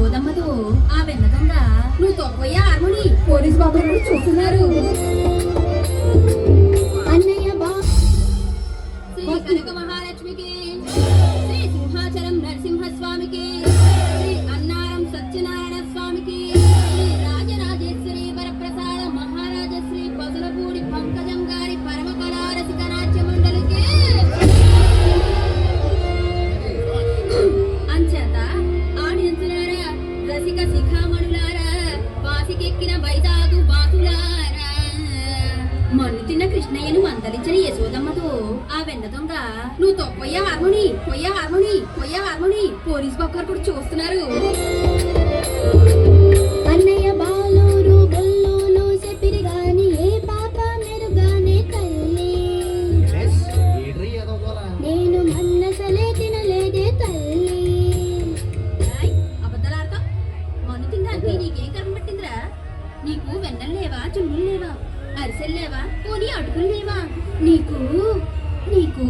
చూదమ్మదు ఆ వెన్న దొంగ నువ్వు తొక్కయ్యా ఆర్మని పోలీస్ బాబు చూస్తున్నా యశోదమ్మతో ఆ వెన్న దొంగ నువ్వు తొప్పయ్యా హార్మోని పొయ్యా హార్మోని పొయ్యా హార్మోని పోలీస్ బొక్కరు కూడా చూస్తున్నారు అన్నయ్య బాలూరు బొల్లూలు చెప్పిరి గాని ఏ పాప మెరుగానే తల్లి నేను మన్నసలే తినలేదే తల్లి। మన్ను తినడానికి నీకేం నీకు వెన్నెలు లేవా చున్నులు లేవా అరిసెలు లేవా పోనీ అటుకులు లేవా? నీకు నీకు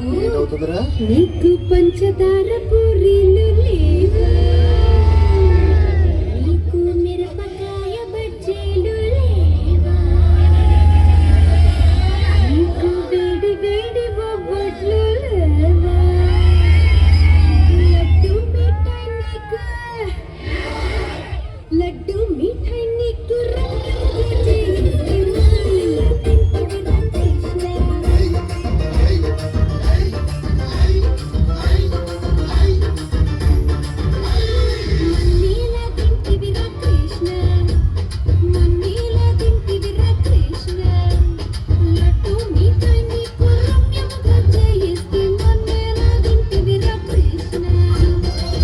నీకు పంచదార